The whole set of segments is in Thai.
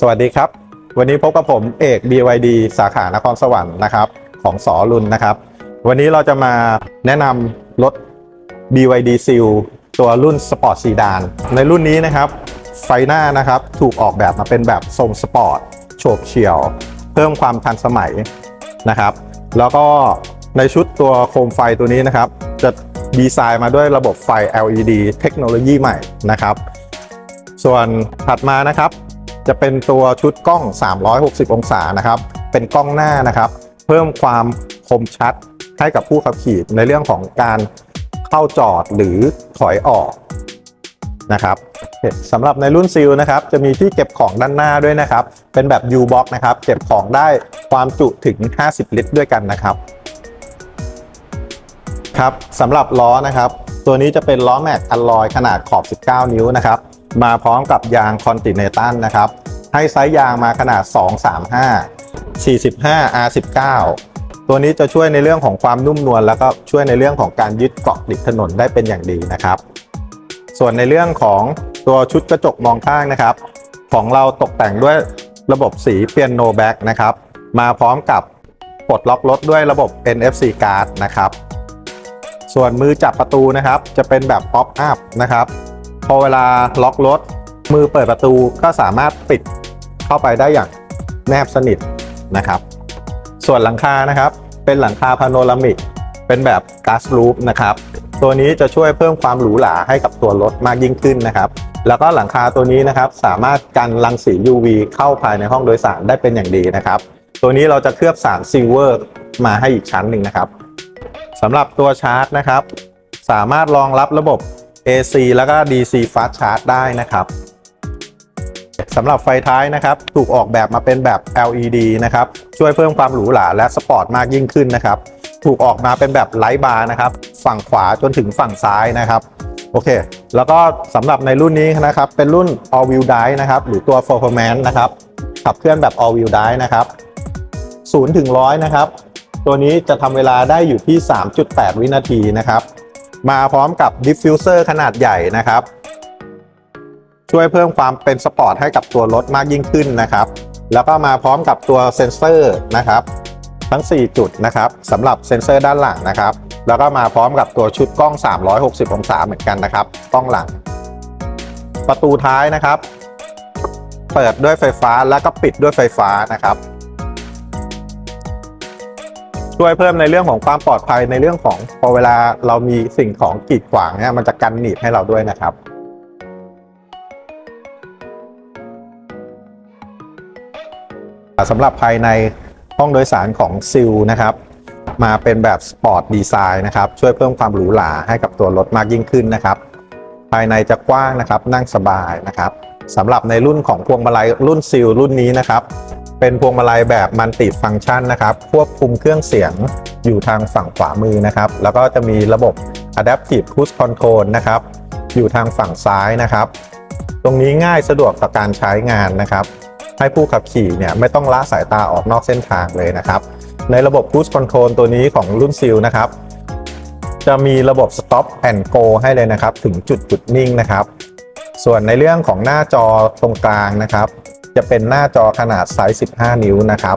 สวัสดีครับ วันนี้พบกับผมเอก BYD สาขานครสวรรค์นะครับของสอรุณนะครับ วันนี้เราจะมาแนะนำรถ BYD Seal ตัวรุ่นสปอร์ตซีดานในรุ่นนี้นะครับ ไฟหน้านะครับถูกออกแบบมาเป็นแบบทรงสปอร์ตโฉบเฉี่ยว เพิ่มความทันสมัยนะครับ แล้วก็ในชุดตัวโคมไฟตัวนี้นะครับ จะดีไซน์มาด้วยระบบไฟ LED เทคโนโลยีใหม่นะครับ ส่วนถัดมานะครับ จะเป็นตัวชุดกล้อง 360 องศานะครับ เป็นกล้องหน้านะครับ เพิ่มความคมชัดให้กับผู้ขับขี่ในเรื่องของการเข้าจอดหรือถอยออกนะครับสำหรับในรุ่นซิลนะครับ จะมีที่เก็บของด้านหน้าด้วยนะครับ เป็นแบบ U-Box นะครับ เก็บของได้ความจุถึง 50 ลิตรด้วยกันนะครับ ครับสำหรับล้อนะครับ ตัวนี้จะเป็นล้อแม็กอัลลอยขนาดขอบ 19 นิ้วนะครับ มาพร้อมกับยางคอนติเนตัลนะครับ ให้ไซส์ยางมาขนาด 235 45 R19 ตัวนี้จะช่วยในเรื่องของความนุ่มนวลแล้วก็ช่วยในเรื่องของการยึดเกาะติดถนนได้เป็นอย่างดีนะครับ ส่วนในเรื่องของตัวชุดกระจกมองข้างนะครับ ของเราตกแต่งด้วยระบบสีเปียโนแบ็กนะครับ มาพร้อมกับปลดล็อกรถด้วยระบบ NFC card นะครับ ส่วนมือจับประตูนะครับ จะเป็นแบบป๊อปอัพนะครับ พอเวลาล็อกรถ มือเปิดประตูก็สามารถปิดเข้าไปได้อย่างแนบสนิทนะครับ ส่วนหลังคานะครับ เป็นหลังคาพาโนรามิก เป็นแบบก๊าซรูฟนะครับ ตัวนี้จะช่วยเพิ่มความหรูหราให้กับตัวรถมากยิ่งขึ้นนะครับ แล้วก็หลังคาตัวนี้นะครับ สามารถกันรังสี UV เข้าภายในห้องโดยสารได้เป็นอย่างดีนะครับ ตัวนี้เราจะเคลือบสารซิลเวอร์มาให้อีกชั้นหนึ่งนะครับสำหรับตัวชาร์จนะครับ สามารถรองรับระบบ AC แล้วก็ DC Fast Charge ได้นะครับสำหรับไฟท้ายนะครับถูกออกแบบมาเป็นแบบ LED นะครับช่วยเพิ่มความหรูหราและสปอร์ตมากยิ่งขึ้นนะครับถูกออกมาเป็นแบบไลท์บาร์นะครับฝั่งขวาจนถึงฝั่งซ้ายนะครับโอเค แล้วก็สำหรับในรุ่นนี้นะครับเป็นรุ่น All Wheel Drive นะครับหรือตัว Performance นะครับขับเคลื่อนแบบ All Wheel Drive นะครับ0ถึง100นะครับตัวนี้จะทำเวลาได้อยู่ที่ 3.8 วินาทีนะครับ มาพร้อมกับดิฟฟิวเซอร์ขนาดใหญ่นะครับ ช่วยเพิ่มความเป็นสปอร์ตให้กับตัวรถมากยิ่งขึ้นนะครับ แล้วก็มาพร้อมกับตัวเซนเซอร์นะครับ ทั้ง 4 จุดนะครับสำหรับเซนเซอร์ด้านหลังนะครับ แล้วก็มาพร้อมกับตัวชุดกล้อง 360 องศาเหมือนกันนะครับกล้องหลัง ประตูท้ายนะครับ เปิดด้วยไฟฟ้าแล้วก็ปิดด้วยไฟฟ้านะครับ ช่วยเพิ่มในเรื่องของความปลอดภัยในเรื่องของพอเวลาเรามีสิ่งของกีดขวางเนี่ยมันจะกันหนีบให้เราด้วยนะครับสำหรับภายในห้องโดยสารของซิลนะครับ มาเป็นแบบสปอร์ตดีไซน์นะครับช่วยเพิ่มความหรูหราให้กับตัวรถมากยิ่งขึ้นนะครับ ภายในจะกว้างนะครับนั่งสบายนะครับสำหรับในรุ่นของพวงมาลัยรุ่นซิลรุ่นนี้นะครับ เป็นพวงมาลัยแบบมันติฟังก์ชันนะครับ ควบคุมเครื่องเสียงอยู่ทางฝั่งขวามือนะครับ แล้วก็จะมีระบบ Adaptive Cruise Control นะครับ อยู่ทางฝั่งซ้ายนะครับ ตรงนี้ง่ายสะดวกต่อการใช้งานนะครับ ให้ผู้ขับขี่เนี่ยไม่ต้องละสายตาออกนอกเส้นทางเลยนะครับ ในระบบ Cruise Control ตัวนี้ของรุ่นซิลนะครับ จะมีระบบ Stop and Go ให้เลยนะครับ ถึงจุดจุดนิ่งนะครับ ส่วนในเรื่องของหน้าจอตรงกลางนะครับ จะเป็นหน้าจอขนาดไซส์ 15 นิ้วนะครับ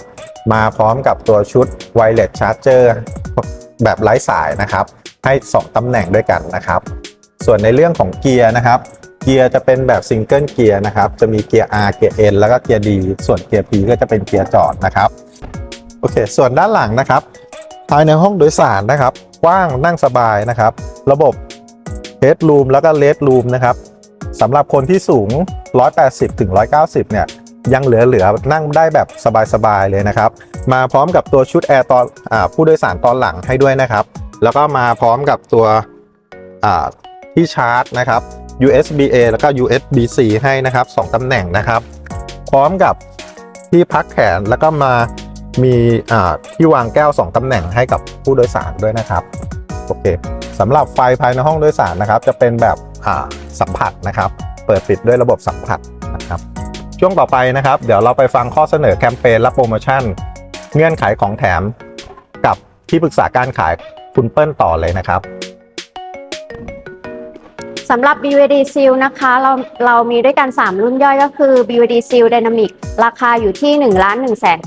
มาพร้อมกับตัวชุด Wireless Charger แบบไร้สายนะครับ ให้ 2 ตำแหน่งด้วยกันนะครับ ส่วนในเรื่องของเกียร์นะครับ เกียร์จะเป็นแบบซิงเกิลเกียร์นะครับ จะมีเกียร์ R เกียร์ N แล้วก็เกียร์ D ส่วนเกียร์ P ก็จะเป็นเกียร์จอดนะครับ โอเค ส่วนด้านหลังนะครับ ภายในห้องโดยสารนะครับ กว้างนั่งสบายนะครับ ระบบ Headroom แล้วก็ Legroom นะครับสำหรับคนที่สูง 180ถึง190 เนี่ย ยังเหลือๆนั่งได้แบบสบายๆเลยนะครับ มาพร้อมกับตัวชุดแอร์ตอนอผู้โดยสารตอนหลังให้ด้วยนะครับ แล้วก็มาพร้อมกับตัวที่ชาร์จนะครับ USB A แล้วก็ USB C ให้นะครับ 2ตำแหน่งนะครับ พร้อมกับที่พักแขนแล้วก็มามีที่วางแก้ว 2ตำแหน่งให้กับผู้โดยสารด้วยนะครับโอเคสำหรับไฟภายในห้องโดยสารนะครับ จะเป็นแบบสัมผัสนะครับ เปิดปิดด้วยระบบสัมผัสนะครับ ช่วงต่อไปนะครับ เดี๋ยวเราไปฟังข้อเสนอแคมเปญและโปรโมชั่น เงื่อนไขของแถมกับที่ปรึกษาการขายคุณเปิ้ลต่อเลยนะครับสำหรับ BVD Seal นะคะ เราเรามีด้วยกัน 3 รุ่นย่อยก็คือ BVD Seal Dynamic ราคาอยู่ที่ 1 1 9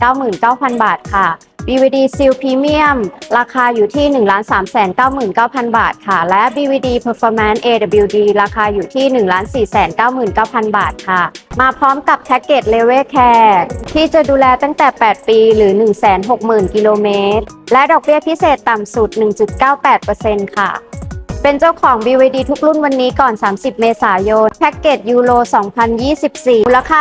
9 0 0 0 บาทค่ะ BVD Seal Premium ราคาอยู่ที่ 1 3 9 9 0 0 0 บาทค่ะ และ BVD Performance AWD ราคาอยู่ที่ 1 4 9 9 0 0 0บาทค่ะ มาพร้อมกับแพ็กเกจ Level Care ที่จะดูแลตั้งแต่ 8 ปีหรือ 160,000 กิโลเมตร และดอกเบี้ยพิเศษต่ำสุด 1.98%ค่ะ เป็นเจ้าของ BVD ทุกรุ่นวันนี้ก่อน 30 เมษายน แพ็กเกจยูโร 2024 มูลค่า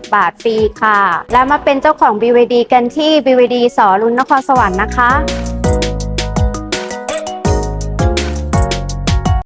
8,990 บาทฟรีค่ะ และมาเป็นเจ้าของ BVD กันที่ BVD สอรุนนครสวรรค์นะคะ